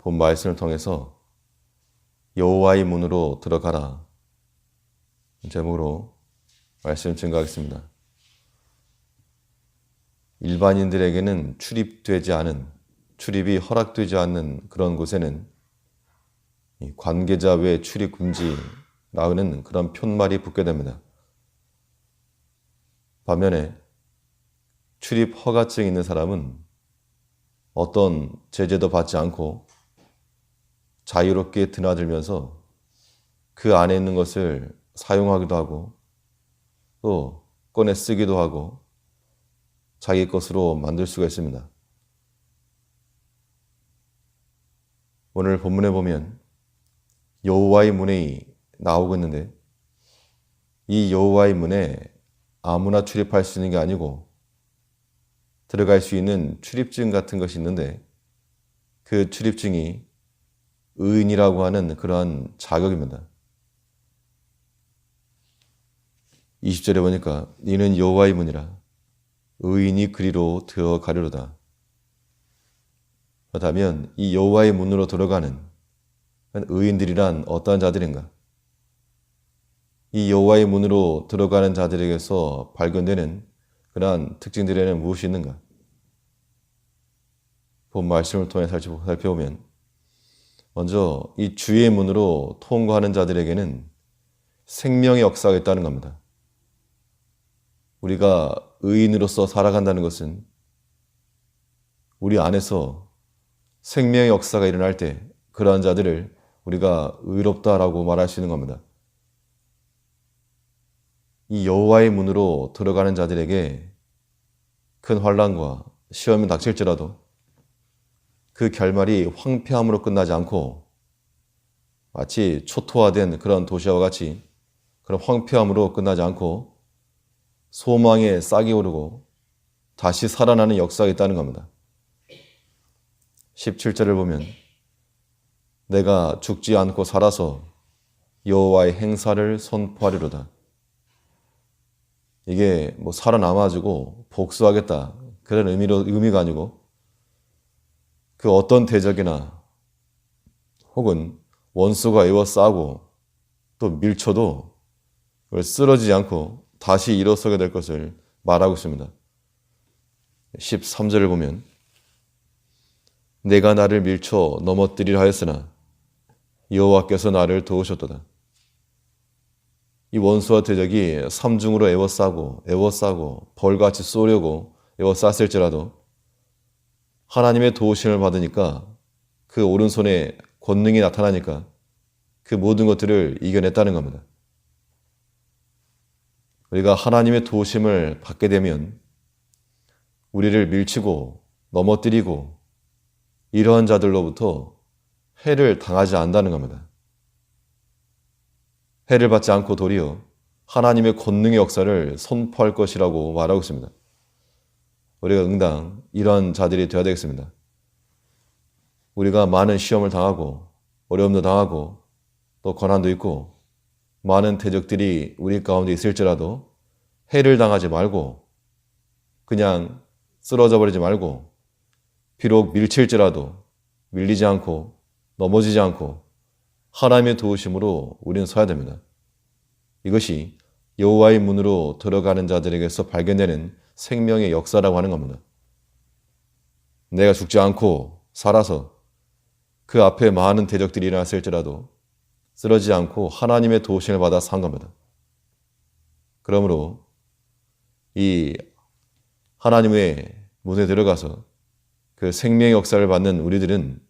본 말씀을 통해서 여호와의 문으로 들어가라 제목으로 말씀 증거하겠습니다. 일반인들에게는 출입되지 않은 출입이 허락되지 않는 그런 곳에는 관계자 외 출입 금지라는 그런 편말이 붙게 됩니다. 반면에 출입 허가증 있는 사람은 어떤 제재도 받지 않고 자유롭게 드나들면서 그 안에 있는 것을 사용하기도 하고 또 꺼내 쓰기도 하고 자기 것으로 만들 수가 있습니다. 오늘 본문에 보면 여호와의 문에 나오고 있는데 이 여호와의 문에 아무나 출입할 수 있는 게 아니고 들어갈 수 있는 출입증 같은 것이 있는데 그 출입증이 의인이라고 하는 그러한 자격입니다. 20절에 보니까 이는 여호와의 문이라 의인이 그리로 들어가려로다. 그렇다면 이 여호와의 문으로 들어가는 의인들이란 어떠한 자들인가? 이 여호와의 문으로 들어가는 자들에게서 발견되는 그러한 특징들에는 무엇이 있는가? 본 말씀을 통해 살펴보면 먼저 이 주의 문으로 통과하는 자들에게는 생명의 역사가 있다는 겁니다. 우리가 의인으로서 살아간다는 것은 우리 안에서 생명의 역사가 일어날 때 그러한 자들을 우리가 의롭다라고 있는 겁니다. 이 여호와의 문으로 들어가는 자들에게 큰 환란과 시험이 닥칠지라도 그 결말이 황폐함으로 끝나지 않고 마치 초토화된 그런 도시와 같이 그런 황폐함으로 끝나지 않고 소망에 싹이 오르고 다시 살아나는 역사가 있다는 겁니다. 17절을 보면 내가 죽지 않고 살아서 여호와의 행사를 선포하리로다. 이게 뭐 살아남아지고 복수하겠다 그런 의미로 의미가 아니고 그 어떤 대적이나 혹은 원수가 에워싸고 또 밀쳐도 쓰러지지 않고 다시 일어서게 될 것을 말하고 있습니다. 13절을 보면 내가 나를 밀쳐 넘어뜨리려 하였으나 여호와께서 나를 도우셨도다. 이 원수와 대적이 삼중으로 애워싸고 애워싸고 벌같이 쏘려고 애워쌌을지라도 하나님의 도우심을 받으니까 그 오른손에 권능이 나타나니까 그 모든 것들을 이겨냈다는 겁니다. 우리가 하나님의 도우심을 받게 되면 우리를 밀치고 넘어뜨리고 이러한 자들로부터 해를 당하지 않는다는 겁니다. 해를 받지 않고 도리어 하나님의 권능의 역사를 선포할 것이라고 말하고 있습니다. 우리가 응당 이러한 자들이 되어야 되겠습니다. 우리가 많은 시험을 당하고 어려움도 당하고 또 고난도 있고 많은 대적들이 우리 가운데 있을지라도 해를 당하지 말고 그냥 쓰러져 버리지 말고 비록 밀칠지라도 밀리지 않고 넘어지지 않고 하나님의 도우심으로 우리는 서야 됩니다. 이것이 여호와의 문으로 들어가는 자들에게서 발견되는 생명의 역사라고 하는 겁니다. 내가 죽지 않고 살아서 그 앞에 많은 대적들이 일어났을지라도 쓰러지지 않고 하나님의 도우심을 받아 산 겁니다. 그러므로 이 하나님의 문에 들어가서 그 생명의 역사를 받는 우리들은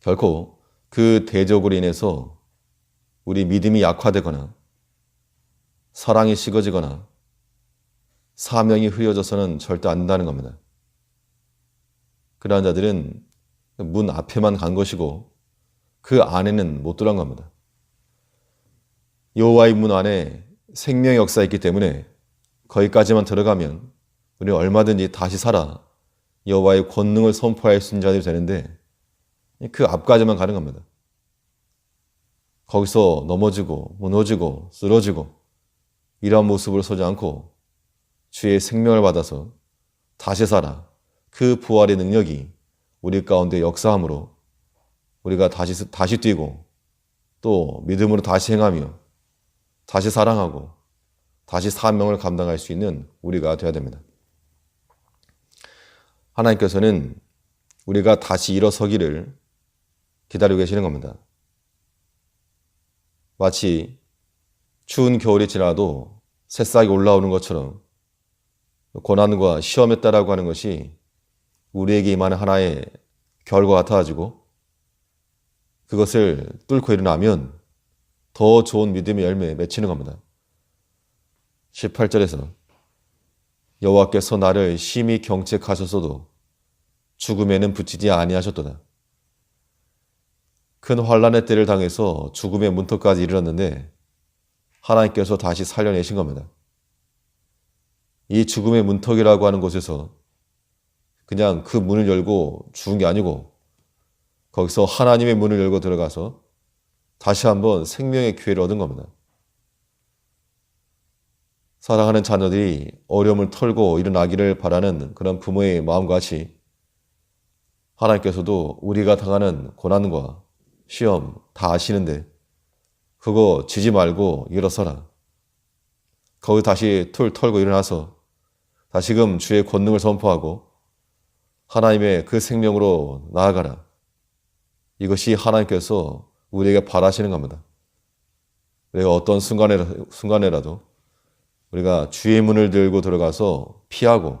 결코 그 대적으로 인해서 우리 믿음이 약화되거나 사랑이 식어지거나 사명이 흐려져서는 절대 안 된다는 겁니다. 그러한 자들은 문 앞에만 간 것이고 그 안에는 못 들어간 겁니다. 여호와의 문 안에 생명의 역사가 있기 때문에 거기까지만 들어가면 우리는 얼마든지 다시 살아 여호와의 권능을 선포할 수 있는 자들이 되는데 그 앞까지만 가는 겁니다. 거기서 넘어지고 무너지고 쓰러지고 이러한 모습으로 서지 않고 주의 생명을 받아서 다시 살아 그 부활의 능력이 우리 가운데 역사함으로 우리가 다시 다시 뛰고 또 믿음으로 다시 행하며 다시 사랑하고 다시 사명을 감당할 수 있는 우리가 되어야 됩니다. 하나님께서는 우리가 다시 일어서기를 기다리고 계시는 겁니다. 마치 추운 겨울이 지나도 새싹이 올라오는 것처럼 고난과 시험에 따라고 하는 것이 우리에게 임하는 하나의 결과 같아가지고 그것을 뚫고 일어나면 더 좋은 믿음의 열매에 맺히는 겁니다. 18절에서 여호와께서 나를 심히 경책하셨어도 죽음에는 붙이지 아니하셨도다. 큰 환란의 때를 당해서 죽음의 문턱까지 이르렀는데 하나님께서 다시 살려내신 겁니다. 이 죽음의 문턱이라고 하는 곳에서 그냥 그 문을 열고 죽은 게 아니고 거기서 하나님의 문을 열고 들어가서 다시 한번 생명의 기회를 얻은 겁니다. 사랑하는 자녀들이 어려움을 털고 일어나기를 바라는 그런 부모의 마음과 같이 하나님께서도 우리가 당하는 고난과 시험 다 아시는데 그거 지지 말고 일어서라. 거기 다시 툴 털고 일어나서 다시금 주의 권능을 선포하고 하나님의 그 생명으로 나아가라. 이것이 하나님께서 우리에게 바라시는 겁니다. 우리가 어떤 순간에, 순간에라도 우리가 주의 문을 들고 들어가서 피하고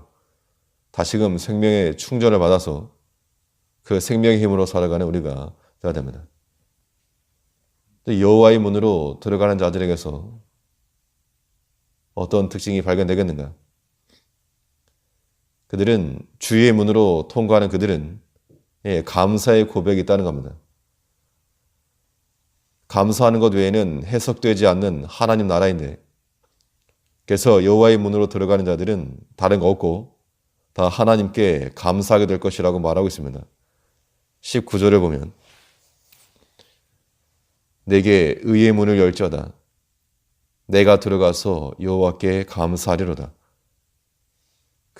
다시금 생명의 충전을 받아서 그 생명의 힘으로 살아가는 우리가 되어야 됩니다. 여호와의 문으로 들어가는 자들에게서 어떤 특징이 발견되겠는가? 그들은 주의 문으로 통과하는 그들은 예, 감사의 고백이 있다는 겁니다. 감사하는 것 외에는 해석되지 않는 하나님 나라인데 그래서 여호와의 문으로 들어가는 자들은 다른 거 없고 다 하나님께 감사하게 될 것이라고 말하고 있습니다. 19절을 보면 내게 의의 문을 열자다. 내가 들어가서 여호와께 감사하리로다.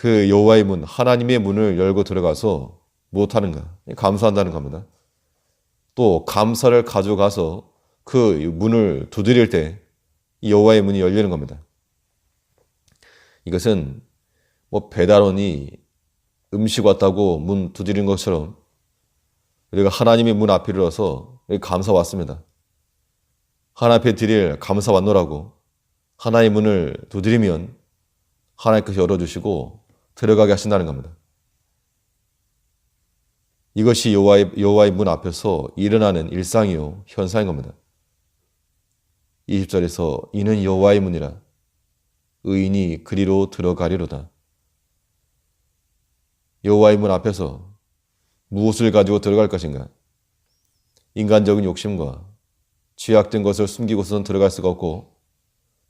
그 여호와의 문, 하나님의 문을 열고 들어가서 무엇하는가? 감사한다는 겁니다. 또 감사를 가져가서 그 문을 두드릴 때 여호와의 문이 열리는 겁니다. 이것은 뭐 배달원이 음식 왔다고 문 두드린 것처럼 우리가 하나님의 문 앞에 이르러서 감사 왔습니다. 하나님 앞에 드릴 감사 왔노라고 하나의 문을 두드리면 하나님께서 열어주시고 들어가게 하신다는 겁니다. 이것이 여호와의, 여호와의 문 앞에서 일어나는 일상이요 현상인 겁니다. 20절에서 이는 여호와의 문이라 의인이 그리로 들어가리로다. 여호와의 문 앞에서 무엇을 가지고 들어갈 것인가? 인간적인 욕심과 죄악된 것을 숨기고서는 들어갈 수가 없고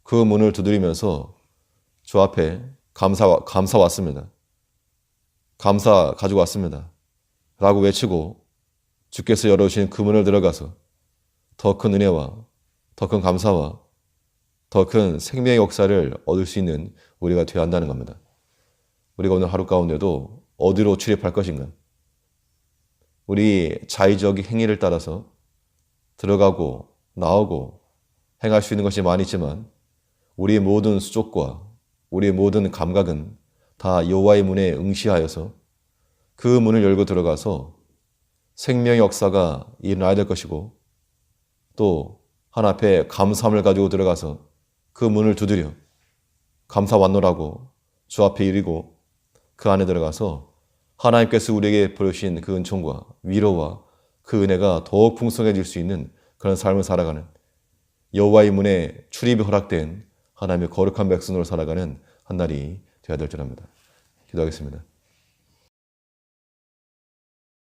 그 문을 두드리면서 주 앞에 감사, 감사 왔습니다. 감사 가지고 왔습니다. 라고 외치고 주께서 열어주신 그 문을 들어가서 더 큰 은혜와 더 큰 감사와 더 큰 생명의 역사를 얻을 수 있는 우리가 되어야 한다는 겁니다. 우리가 오늘 하루 가운데도 어디로 출입할 것인가? 우리 자의적인 행위를 따라서 들어가고 나오고 행할 수 있는 것이 많이 있지만 우리의 모든 수족과 우리의 모든 감각은 다 여호와의 문에 응시하여서 그 문을 열고 들어가서 생명의 역사가 일어나야 될 것이고 또 하나 앞에 감사함을 가지고 들어가서 그 문을 두드려 감사 왔노라고 주 앞에 이르고 그 안에 들어가서 하나님께서 우리에게 보여주신 그 은총과 위로와 그 은혜가 더욱 풍성해질 수 있는 그런 삶을 살아가는 여호와의 문에 출입이 허락된 하나님의 거룩한 백성으로 살아가는 한 날이 되어야 될 줄 압니다. 기도하겠습니다.